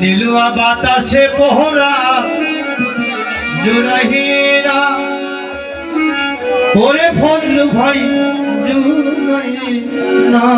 নীলুয়া বাতাসে পোহরা জুরহিরা ওরে ফজল ভাই না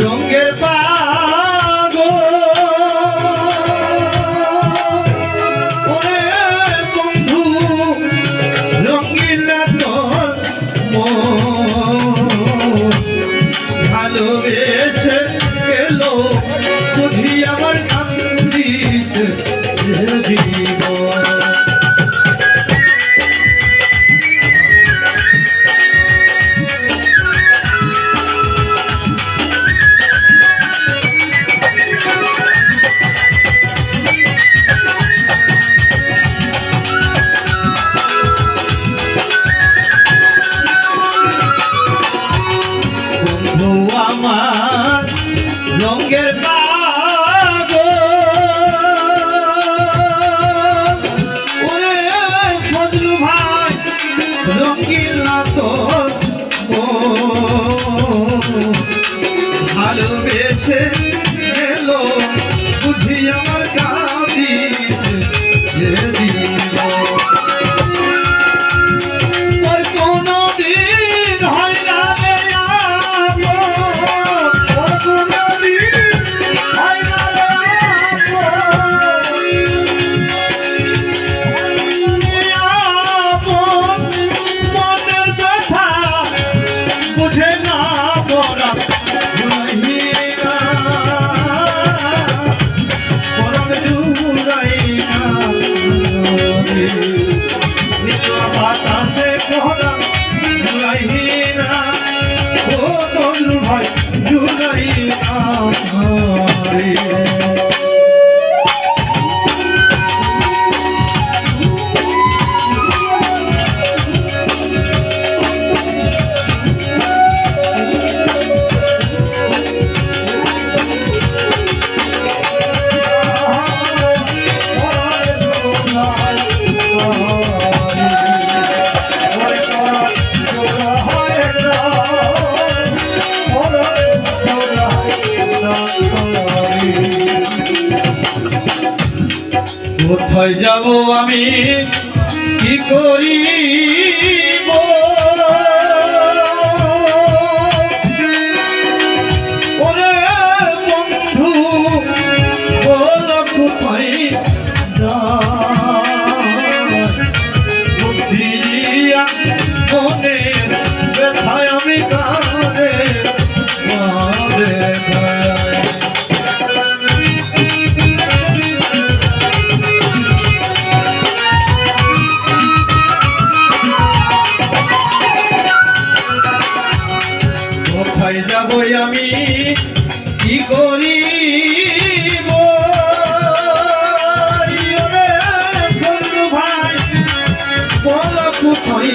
রঙের পা দেশের গেল বুঝিয়া কোথায় যাব আমি? কি করি? আমি কি করি ভাই বল কোথায়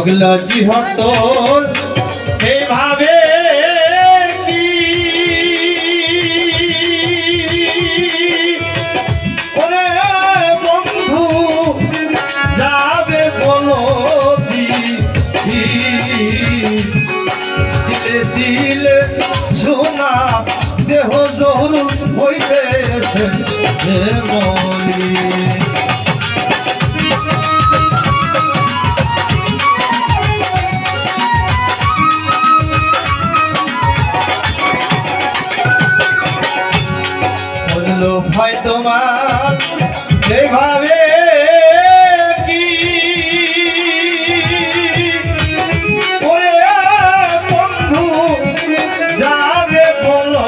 পাগলা কি? হত এভাবে দিলে সোনা দেহ জহরুল হইতেছে মনি হয় তোমার যেভাবে বন্ধু যাবে বলো